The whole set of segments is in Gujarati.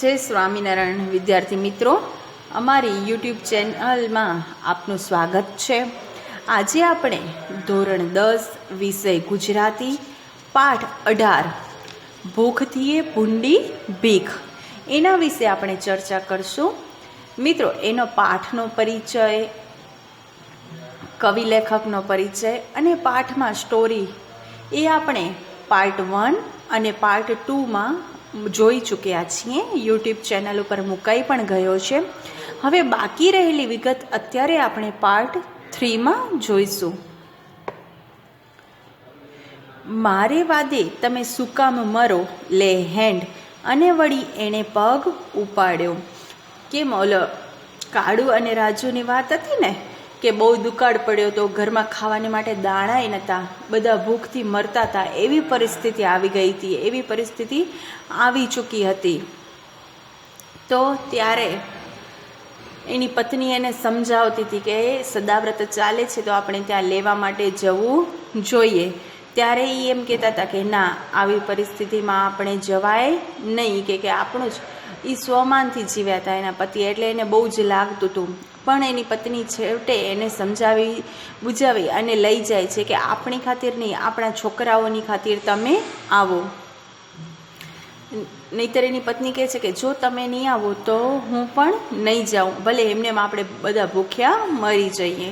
જય સ્વામિનારાયણ વિદ્યાર્થી મિત્રો. અમારી યુટ્યુબ ચેનલમાં આપનું સ્વાગત છે. આજે આપણે ધોરણ દસ વિષય ગુજરાતી, પાઠ અઢાર, ભૂખથીએ ભૂંડી, ભીખ. એના વિશે આપણે ચર્ચા કરશું. મિત્રો, એનો પાઠનો પરિચય, કવિ લેખકનો પરિચય અને પાઠમાં સ્ટોરી એ આપણે પાર્ટ વન અને પાર્ટ ટુમાં જોઈ ચૂક્યા છીએ. યુટ્યુબ ચેનલ ઉપર મુકાઈ પણ ગયો છે. હવે બાકી રહેલી વિગત અત્યારે આપણે પાર્ટ થ્રીમાં જોઈશું. મારે વાદે તમે સુકામ મરો, લે હેન્ડ, અને વળી એણે પગ ઉપાડ્યો. કેમ ઓલો કાળુ અને રાજુની વાત હતી ને? કે બહુ દુકાળ પડ્યો તો ઘરમાં ખાવાને માટે દાણાય નહોતા બધા ભૂખથી મરતા હતા એવી પરિસ્થિતિ આવી ગઈ હતી. એવી પરિસ્થિતિ આવી ચૂકી હતી. તો ત્યારે એની પત્ની એને સમજાવતી હતી કે સદાવ્રત ચાલે છે તો આપણે ત્યાં લેવા માટે જવું જોઈએ. ત્યારે એ એમ કહેતા હતા કે, ના, આવી પરિસ્થિતિમાં આપણે જવાય નહીં. કે આપણું જ એ સ્વમાનથી જીવ્યા હતા એના પતિ. એટલે એને બહુ જ લાગતું હતું પણ એની પત્ની છેવટે એને સમજાવી, બુજાવી અને લઈ જાય છે કે આપણી ખાतिर નહીં, આપણા છોકરાઓની ખાतिर તમે આવો. નહીતર એની પત્ની કહે છે કે જો તમે નહીં આવો તો હું પણ નહીં જાઉં, ભલે એમને આપણે બધા ભૂખ્યા મરી જઈએ.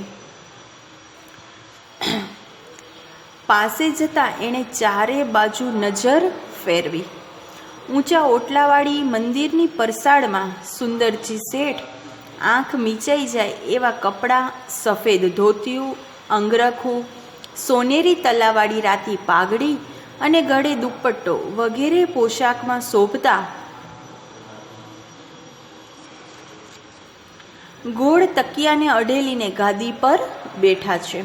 પાસે જતાં એણે ચારે બાજુ નજર ફેરવી. ઊંચા ઓટલાવાળી મંદિરની પરસાળમાં સુંદરજી શેઠ આંખ મીચાઈ જાય એવા કપડાં, સફેદ ધોતિયું, અંગરખું, સોનેરી તલાવાળી રાતી પાઘડી અને ગળે દુપટ્ટો વગેરે પોશાકમાં શોભતા. ગોળ તકિયાને અડેલીને ગાદી પર બેઠા છે.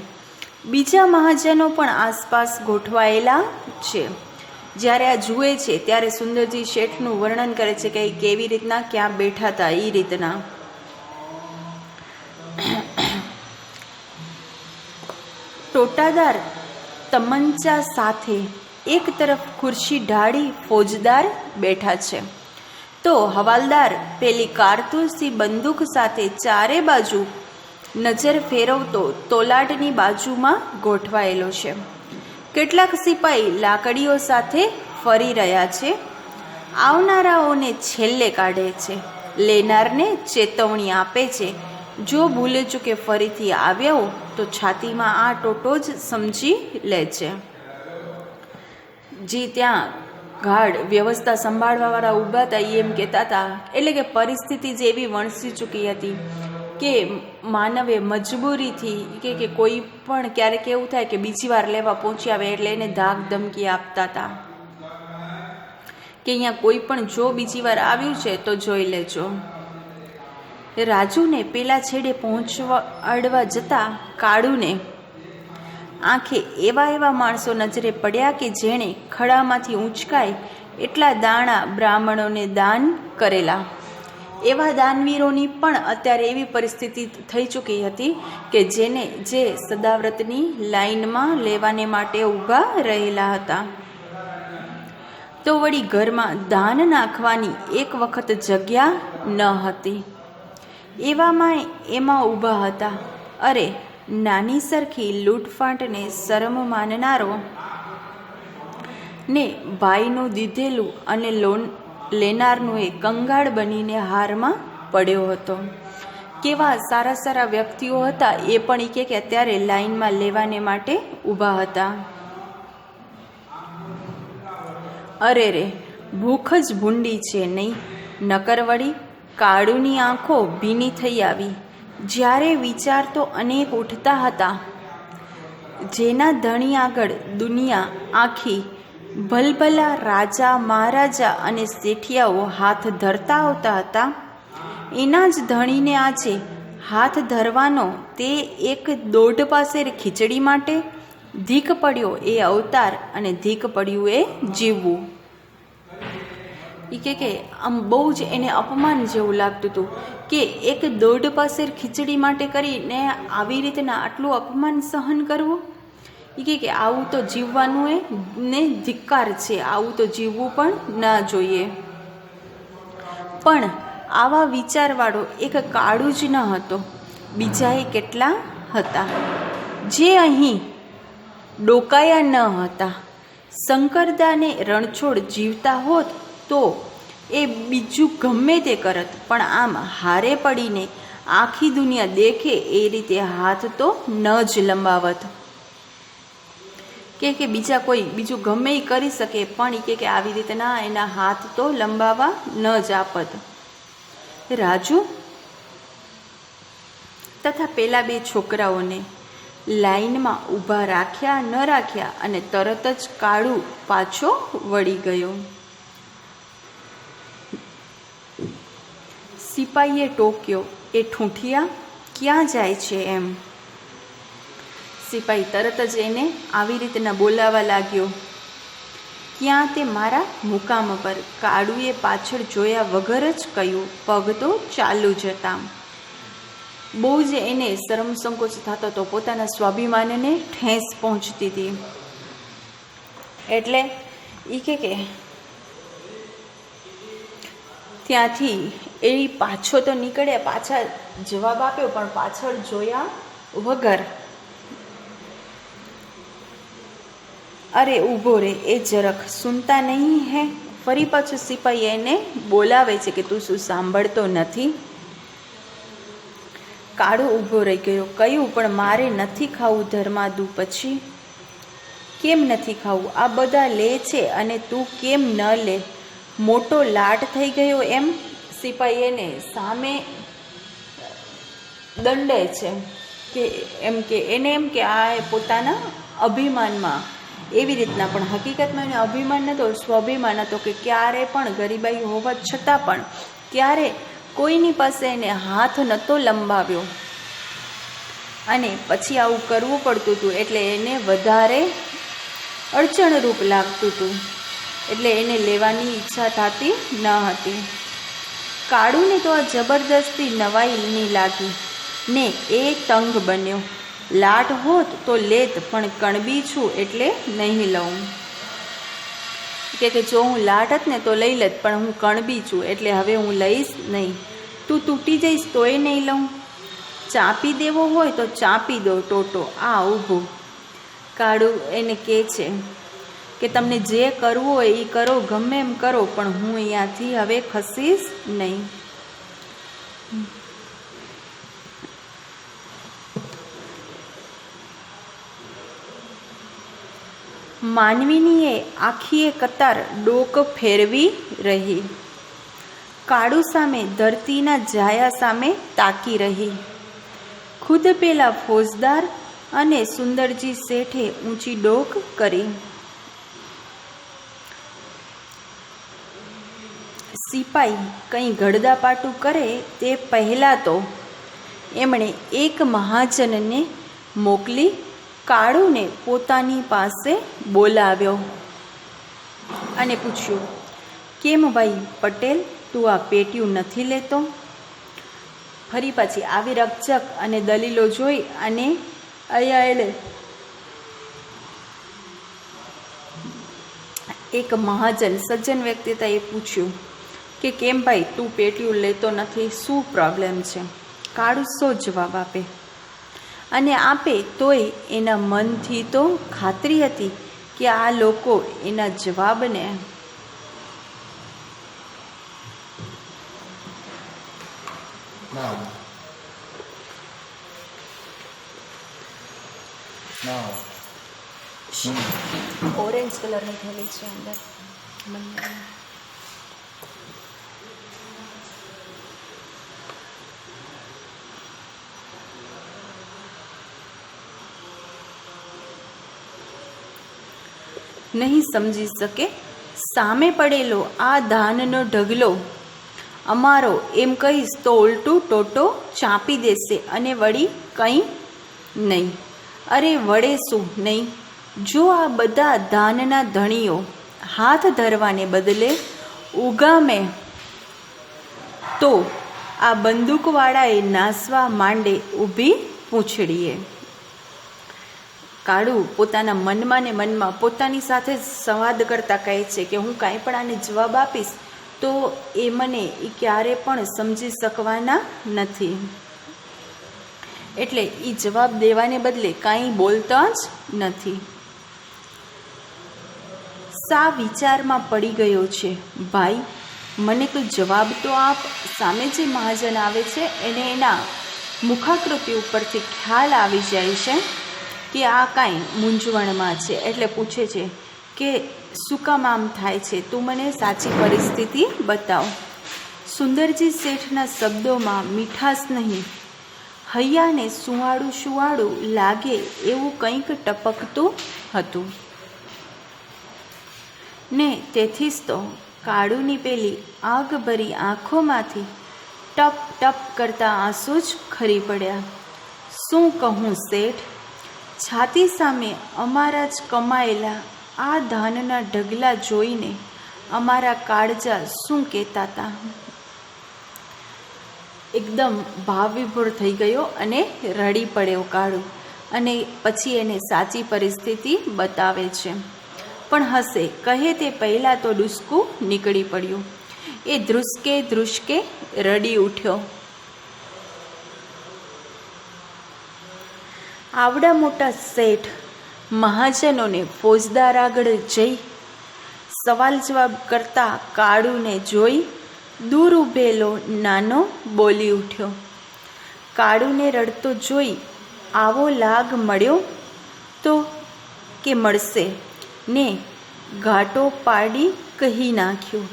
બીજા મહાજનો પણ આસપાસ ગોઠવાયેલા છે. જ્યારે આ જુએ છે, ત્યારે સુંદરજી શેઠનું વર્ણન કરે છે કે કેવી રીતના ક્યાં બેઠા હતા એ રીતના. ટોટાદાર તમંચા સાથે એક તરફ ખુરશી ઢાળી ફોજદાર બેઠા છે. તો હવાલદાર પેલી કારતૂસી બંદૂક સાથે ચારે બાજુ નજર ફેરવતો તોલાટની બાજુમાં ગોઠવાયેલો છે. કેટલાક સિપાઈ લાકડીઓ સાથે ફરી રહ્યા છે. આવનારાઓને છેલ્લે કાઢે છે. લેનારને ચેતવણી આપે છે. જો ભૂલે ચૂકે ફરીથી આવ્યો, તો છાતીમાં આ ટોટો જ સમજી લે છે. જે ત્યાં ગાઢ વ્યવસ્થા સંભાળવાવાળા ઊભા હતા એ એમ કહેતા હતા, એટલે કે પરિસ્થિતિ જે એવી વણસી ચૂકી હતી કે માનવે મજબૂરીથી કે કે કોઈ પણ ક્યારેક એવું થાય કે બીજી વાર લેવા પહોંચી આવે એટલે એને ધાક ધમકી આપતા હતા. કે અહીંયા કોઈ પણ જો બીજી વાર આવ્યું છે તો જોઈ લેજો. રાજુને પેલા છેડે પહોંચવા અડવા જતાં કાળુને આંખે એવા એવા માણસો નજરે પડ્યા કે જેણે ખડામાંથી ઊંચકાય એટલા દાણા બ્રાહ્મણોને દાન કરેલા. એવા દાનવીરોની પણ અત્યારે એવી પરિસ્થિતિ થઈ ચૂકી હતી કે જેને જે સદાવ્રતની લાઈનમાં લેવાને માટે ઊભા રહેલા હતા. તો વળી ઘરમાં દાન નાખવાની એક વખત જગ્યા ન હતી. એવામાં એમાં ઊભા હતા. અરે, નાની સરખી લૂંટફાંટને શરમ માનનારો ને ભાઈનું દીધેલું અને લોન લેનારનું એ કંગાળ બનીને હારમાં પડ્યો હતો. કેવા સારા સારા વ્યક્તિઓ હતા એ પણ એ કે અત્યારે લાઈનમાં લેવાને માટે ઊભા હતા. અરે રે ભૂખ જ ભૂંડી છે નહીં? નકર વળી કાળુની આંખો ભીની થઈ આવી. જ્યારે વિચાર તો અનેક ઉઠતા હતા. જેના ધણી આગળ દુનિયા આખી ભલભલા રાજા, મહારાજા અને શેઠિયાઓ હાથ ધરતા આવતા હતા. એના જ ધણીને આજે હાથ ધરવાનો તે એક દોઢ પાસે ખીચડી માટે, ધીક પડ્યો એ અવતાર અને ધીક પડ્યું એ જીવવું. એ કે કે આમ બહુ જ એને અપમાન જેવું લાગતું હતું કે એક દોઢ પાસેર ખીચડી માટે કરીને આવી રીતના આટલું અપમાન સહન કરવું? એ કે કે આવું તો જીવવાનું એ ને ધિક્કાર છે, આવું તો જીવવું પણ ના જોઈએ. પણ આવા વિચારવાળો એક કાળું જ ન હતો. બીજાએ કેટલા હતા? જે અહીં ડોકાયા ન હતા. શંકરદાને રણછોડ જીવતા હોત તો એ બીજું ગમે તે કરત, પણ આમ હારે પડીને આખી દુનિયા દેખે એ રીતે હાથ તો ન જ લંબાવત. કે કે બીજા કોઈ બીજું ગમે એ કરી શકે, પણ એ કે આવી રીતે ના, એના હાથ તો લંબાવા ન જ આપત. રાજુ, તથા પેલા બે છોકરાઓને લાઈનમાં ઊભા રાખ્યા ન રાખ્યા અને તરત જ કાળું પાછો વળી ગયો. સિપાહીએ ટોક્યો, એ ઠૂંઠિયા ક્યાં જાય છે એમ? સિપાહી તરત જ એને આવી રીતના બોલાવા લાગ્યો. ક્યાં તે મારા મુકામ પર? કાળુએ પાછળ જોયા વગર જ કહ્યું, પગ તો ચાલુ જતા બહુ જ એને શરમ સંકોચ થતો હતો પોતાના સ્વાભિમાનને ઠેંસ પહોંચતી હતી. એટલે એ કે, ત્યાંથી એ પાછો તો નીકળ્યા, પાછા જવાબ આપ્યો, પણ પાછળ જોયા વગર અરે ઊભો રે, એ જરાક સુનતા નહીં હે? ફરી પાછું સિપાહી એને બોલાવે છે કે તું શું સાંભળતો નથી? કાળો ઊભો રહી ગયો કયું પણ મારે નથી ખાવું ધર્માદુ પછી? કેમ નથી ખાવું? આ બધા લે છે અને તું કેમ ન લે? મોટો લાટ થઈ ગયો એમ? સિપાહી એને સામે દંડે છે કે એમ કે એને એમ કે આ પોતાના અભિમાનમાં. એવી રીતના પણ હકીકતમાં એને અભિમાન નહોતો સ્વાભિમાન હતો કે ક્યારે પણ ગરીબાઈ હોવા છતાં પણ ક્યારે કોઈની પાસે એને હાથ નહોતો લંબાવ્યો. અને પછી આવું કરવું પડતું હતું એટલે એને વધારે અડચણરૂપ લાગતું હતું. એટલે એને લેવાની ઈચ્છા થતી ન હતી. કાળુને તો આ જબરદસ્તી નવાઈની લાગી. ને એ તંગ બન્યો. લાટ હોત તો લેત, પણ કણબી છું એટલે નહીં લઉં. કે કે જો હું લાટ હત ને તો લઈ લેત, પણ હું કણબી છું એટલે હવે હું લઈશ નહીં. તું તૂટી જઈશ તોય નહીં લઉં. ચાપી દેવો હોય તો ચાપી દો, ટોટો. આ ઊભું. કાળું એને કહે છે કે તમને જે કરવું હોય એ કરો, ગમે એમ કરો, પણ હું અહીંયાથી હવે ખસીશ નહીં. માનવીનીએ આખીએ કતાર ડોક ફેરવી રહી. કાળુ સામે, ધરતીના જાયા સામે તાકી રહી. ખુદ પેલા ફોજદાર અને સુંદરજી શેઠે ઊંચી ડોક કરી. સિપાઈ કંઈ ગળદાપાટું કરે તે પહેલાં તો એમણે એક મહાજનને મોકલી કાળુને પોતાની પાસે બોલાવ્યો અને પૂછ્યું, કેમ ભાઈ પટેલ, તું આ પેટીયું નથી લેતો ફરી પછી આવી રકચક અને દલીલો જોઈ અને અયાએલે એક મહાજન સજ્જન વ્યક્તિતાએ પૂછ્યું કે કેમ ભાઈ તું પેટ્યું લેતો નથી? શું પ્રોબ્લેમ છે? કાળસો જવાબ આપે. અને આપે તોય એના મનથી તો ખાતરી હતી કે આ લોકો એના જવાબને. ઓરેન્જ કલરની થેલી છે અંદર. નહીં સમજી શકે. સામે પડેલો આ ધાનનો ઢગલો અમારો એમ કહીશ તો ઉલટું ટોટો ચાંપી દેશે અને વળી કંઈ નહીં. અરે વળે શું નહીં? જો આ બધા ધાનના ધણીઓ હાથ ધરવાને બદલે ઉગામે તો આ બંદૂકવાળાએ નાસવા માંડે ઊભી પૂંછડીએ. કાળુ પોતાના મનમાં ને મનમાં પોતાની સાથે જ સંવાદ કરતા કહે છે કે હું કાંઈ પણ આને જવાબ આપીશ, તો એ મને એ ક્યારે પણ સમજી શકવાના નથી. એટલે એ જવાબ દેવાને બદલે કાંઈ બોલતા જ નથી. સા વિચારમાં પડી ગયો છે, ભાઈ, મને તો જવાબ તો આપ સામે જે મહાજન આવે છે, એને એના મુખાકૃતિ ઉપરથી ખ્યાલ આવી જાય છે. કે આ કાંઈ મૂંઝવણમાં છે? એટલે પૂછે છે કે શું કામ આમ થાય છે? તું મને સાચી પરિસ્થિતિ બતાવ. સુંદરજી શેઠના શબ્દોમાં મીઠાશ નહીં. હૈયાને સુવાળું સુવાળું લાગે એવું કંઈક ટપકતું હતું. ને તેથી જ તો કાળુની પેલી આગભરી આંખોમાંથી ટપ ટપ કરતા આંસુ જ ખરી પડ્યા. શું કહું શેઠ? છાતી સામે અમારા જ કમાયેલા આ ધાનના ઢગલા જોઈને અમારા કાળજા શું કહેતા હતા એકદમ ભાવવિભોર થઈ ગયો અને રડી પડ્યો કાળુ અને પછી એને સાચી પરિસ્થિતિ બતાવે છે. પણ હશે, કહે તે પહેલાં તો ડુસકું નીકળી પડ્યું. એ ધ્રુસકે ધ્રુસકે રડી ઉઠ્યો. આવડા મોટા શેઠ મહાજનોને ફોજદાર આગળ જઈ સવાલ જવાબ કરતા કાળુને જોઈ દૂર ઊભેલો નાનો બોલી ઉઠ્યો. કાળુને રડતો જોઈ આવો લાગ મળ્યો? તો કે મળશે? ને ઘાટો પાડી કહી નાખ્યું.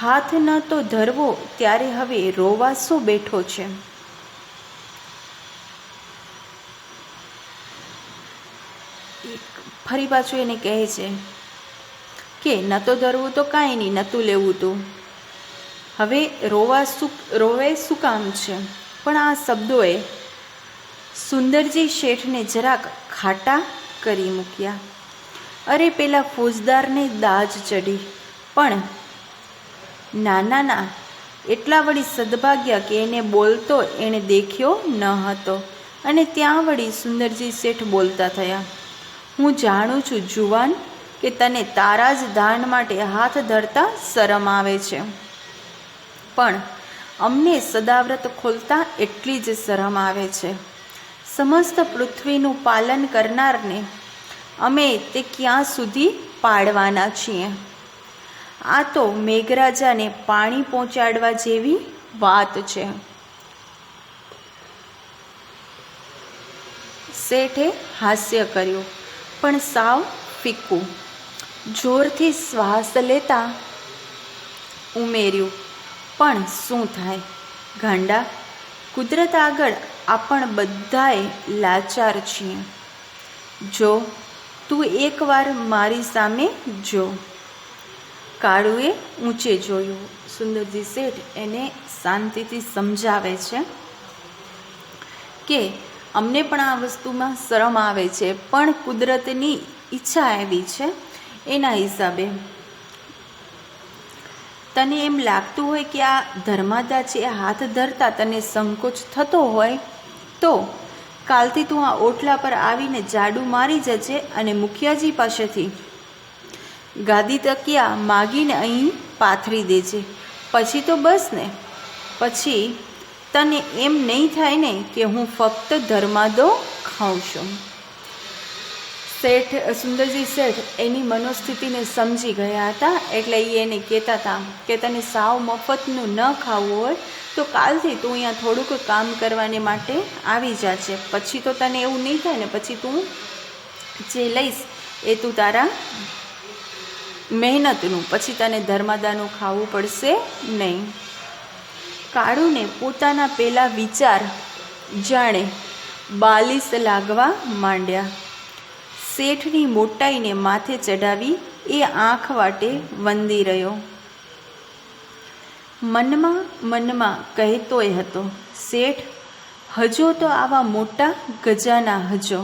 હાથ ન તો ધરવો ત્યારે હવે રોવા શું બેઠો છે. ફરી પાછું એને કહે છે કે નતો ધરવું તો કાંઈ નહીં નહોતું લેવું તો. હવે રોવા શું રોવે શું કામ છે? પણ આ શબ્દોએ સુંદરજી શેઠને જરાક ખાટા કરી મૂક્યા. અરે પેલા ફોજદારને દાજ ચડી પણ નાના ના એટલા વળી સદભાગ્યા કે એને બોલતો એણે દેખ્યો ન હતો. અને ત્યાં વળી સુંદરજી શેઠ બોલતા થયા. હું જાણું છું, જુવાન, કે તને તારા જ દાન માટે હાથ ધરતા શરમ આવે છે. પણ અમને સદાવ્રત ખોલતા એટલી જ શરમ આવે છે. સમસ્ત પૃથ્વીનું પાલન કરનારને અમે તે ક્યાં સુધી પાડવાના છીએ? આ તો મેઘરાજાને પાણી પહોંચાડવા જેવી વાત છે. શેઠે હાસ્ય કર્યું. પણ સાવ ફીકું જોરથી શ્વાસ લેતા ઉમેર્યું, પણ શું થાય? ગાંડા, કુદરત આગળ આપણ બધાએ લાચાર છીએ. જો, તું એકવાર મારી સામે જો. કાળુએ ઊંચે જોયું. સુંદરજી શેઠ એને શાંતિથી સમજાવે છે કે અમને પણ આ વસ્તુમાં શરમ આવે છે, પણ કુદરતની ઈચ્છા એવી છે એના હિસાબે. તને એમ લાગતું હોય કે આ ધર્માદા છે હાથ ધરતા તને સંકોચ થતો હોય, તો કાલથી તું આ ઓટલા પર આવીને જાડું મારી જજે અને મુખિયાજી પાસેથી ગાદી તકિયા માગીને અહીં પાથરી દેજે. પછી તો બસ ને. પછી તને એમ નહીં થાય ને કે હું ફક્ત ધર્માદો ખાઉં છું. શેઠ, સુંદરજી શેઠ એની મનોસ્થિતિને સમજી ગયા હતા એટલે એ એને કહેતા હતા કે તને સાવ મફતનું ન ખાવું હોય તો કાલથી તું અહીંયા થોડુંક કામ કરવાને માટે આવી જાશે પછી તો તને એવું નહીં થાય ને પછી તું જે લઈશ એ તું તારા મહેનતનું. પછી તને ધર્માદાનું ખાવું પડશે નહીં. કાળુને પોતાના પેલા વિચાર જાણે બાલિશ લાગવા માંડ્યા. શેઠની મોટાઈને માથે ચડાવી એ આંખ વાટે વંદી રહ્યો. મનમાં મનમાં કહેતોય હતો, શેઠ, હજો તો આવા મોટા ગજાના હજો.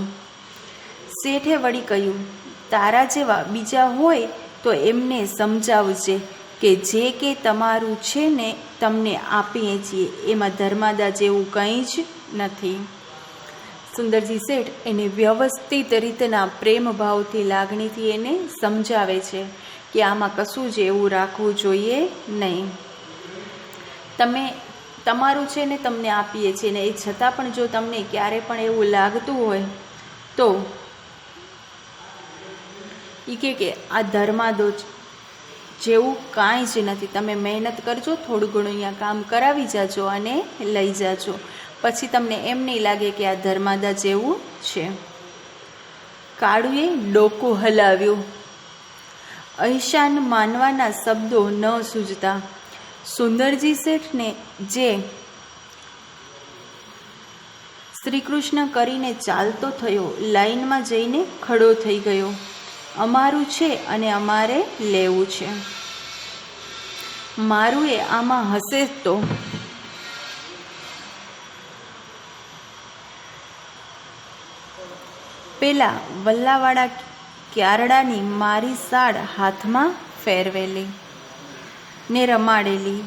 શેઠે વળી કહ્યું, તારા જેવા બીજા હોય તો એમને સમજાવજે કે જે કે તમારું છે ને તમને આપીએ છીએ. એમાં ધર્માદા જેવું કંઈ જ નથી. સુંદરજી શેઠ એને વ્યવસ્થિત રીતના પ્રેમભાવથી લાગણીથી એને સમજાવે છે કે આમાં કશું જ એવું રાખવું જોઈએ નહીં. તમે, તમારું છે ને તમને આપીએ છીએ ને એ છતાં પણ જો તમને ક્યારે પણ એવું લાગતું હોય તો એ કે આ ધર્માદો જેવું કાંઈ જ નથી. તમે મહેનત કરજો, થોડું ઘણું અહીંયા કામ કરાવી જાજો અને લઈ જાજો. પછી તમને એમ નહીં લાગે કે આ ધર્માદા જેવું છે. કાળુએ ડોકું હલાવ્યું. અહીશાન માનવાના શબ્દો ન સૂજતા. સુંદરજી શેઠને જે શ્રીકૃષ્ણ કરીને ચાલતો થયો, લાઈનમાં જઈને ખડો થઈ ગયો. અમારું છે અને અમારે લેવું છે. મારું એ આમાં હશે તો. પેલા વલ્લાવાળા ક્યારડાની મારી સાડ હાથમાં ફેરવેલી ને રમાડેલી.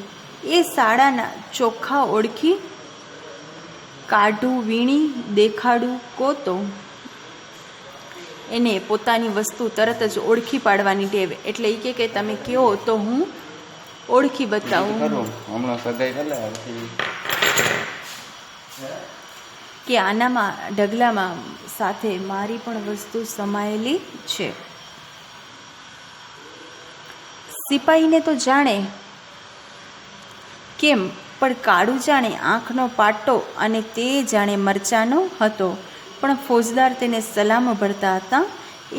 એ સાડાના ચોખ્ખા ઓળખી કાઢું, વીણી, દેખાડું, કોતો. એને પોતાની વસ્તુ તરત જ ઓળખી પાડવાની ટેવ. એટલે એ કહે કે તમે કહો તો હું ઓળખી બતાવું. કે આનામાં ઢગલામાં સાથે મારી પણ વસ્તુ સમાયેલી છે. સિપાહીને તો જાણે કેમ પણ કાળું જાણે આંખનો પાટો અને તે જાણે મરચાનો હતો. પણ ફોજદાર તેને સલામ ભરતા હતા.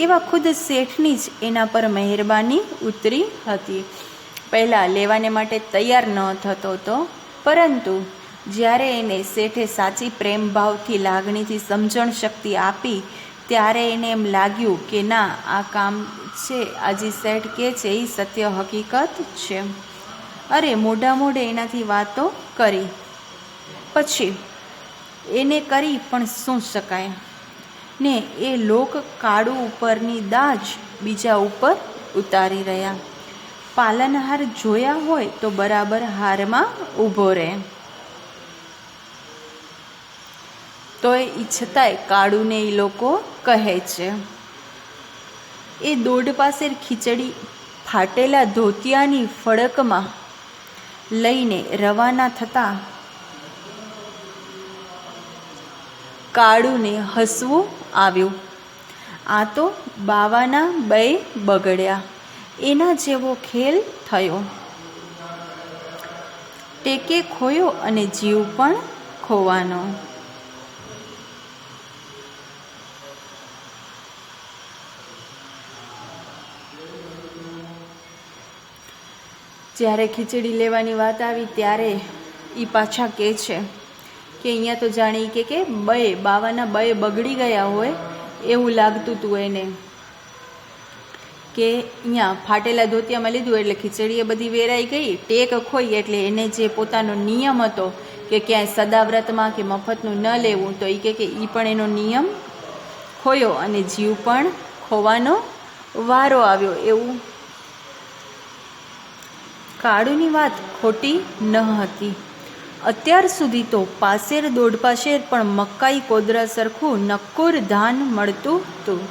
એવા ખુદ શેઠની જ એના પર મહેરબાની ઉતરી હતી. પહેલાં લેવાને માટે તૈયાર ન થતો હતો પરંતુ જ્યારે એને શેઠે સાચી પ્રેમભાવથી લાગણીથી સમજણ શક્તિ આપી, ત્યારે એને એમ લાગ્યું કે ના, આ કામ છે. આજી શેઠ કે છે એ સત્ય હકીકત છે. અરે મોઢા મોઢે એનાથી વાતો કરી. પછી એને કરી પણ શું શકાય? ને એ લોક કાળુ ઉપરની દાજ બીજા ઉપર ઉતારી રહ્યા. પાલનહાર જોયા હોય તો બરાબર હારમાં ઊભો રહે. તોય એ ઈચ્છતાય કાળુને એ લોકો કહે છે. એ દોડ પાસે ખીચડી ફાટેલા ધોતિયાની ફડકમાં લઈને રવાના થતા કાળુને હસવું આવ્યું. આ તો બાવાના બે બગડ્યા. એના જેવો ખેલ થયો. ટેકે ખોયો અને જીવ પણ ખોવાનો. જ્યારે ખીચડી લેવાની વાત આવી ત્યારે એ પાછા કહે છે કે અહીંયા તો જાણી કે કે બે બાવાના બે બગડી ગયા હોય એવું લાગતું હતું એને. કે અહીંયા ફાટેલા ધોતિયામાં લીધું એટલે ખીચડી એ બધી વેરાઈ ગઈ, ટેક ખોઈ એટલે એને જે પોતાનો નિયમ હતો કે ક્યાંય સદાવ્રતમાં કે મફતનું ન લેવું, તો એ કે કે એ પણ એનો નિયમ ખોયો અને જીવ પણ ખોવાનો વારો આવ્યો એવું. કાળુની વાત ખોટી ન હતી. અત્યાર સુધી તો પાસેર દોઢ પાસેર પણ મકાઈ કોદરા સરખું નક્કુર ધાન મળતું હતું.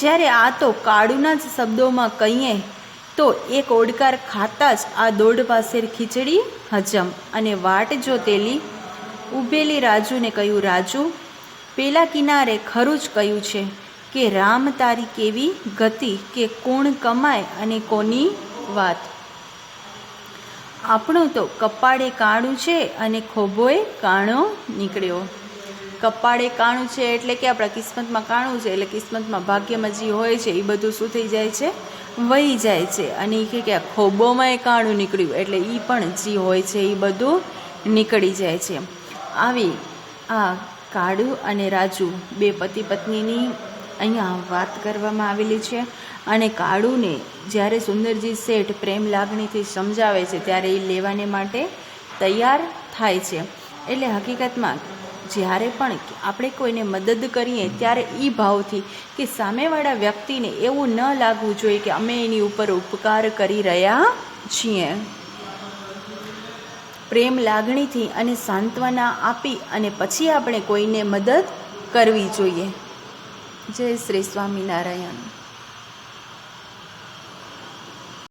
જ્યારે આ તો કાળુના જ શબ્દોમાં કહીએ, તો એક ઓડકાર ખાતા જ આ દોઢ પાસેર ખીચડી હજમ અને વાટ જોતેલી ઊભેલી રાજુને કહ્યું, રાજુ, પેલા કિનારે ખરું જ કહ્યું છે કે રામ તારી કેવી ગતિ કે કોણ કમાય અને કોની વાત. આપણું તો કપાળે કાણું છે અને ખોબોએ કાણો નીકળ્યો. કપાળે કાણું છે એટલે કે આપણા કિસ્મતમાં કાણું છે, એટલે કિસ્મતમાં ભાગ્યમાં જે હોય છે, એ બધું શું થઈ જાય છે? વહી જાય છે. અને એ કહે કે ખોબોમાં એ કાણું નીકળ્યું, એટલે એ પણ જે હોય છે એ બધું નીકળી જાય છે. આવી આ કાળુ અને રાજુ બે પતિ પત્નીની અહીંયા વાત કરવામાં આવેલી છે. અને કાળુને જ્યારે સુંદરજી શેઠ પ્રેમ લાગણીથી સમજાવે છે, ત્યારે એ લેવાને માટે તૈયાર થાય છે. એટલે હકીકતમાં જ્યારે પણ આપણે કોઈને મદદ કરીએ, ત્યારે એ ભાવથી કે સામેવાળા વ્યક્તિને એવું ન લાગવું જોઈએ કે અમે એની ઉપર ઉપકાર કરી રહ્યા છીએ. પ્રેમ લાગણીથી અને સાંત્વના આપી અને પછી આપણે કોઈને મદદ કરવી જોઈએ. જય શ્રી સ્વામિનારાયણ.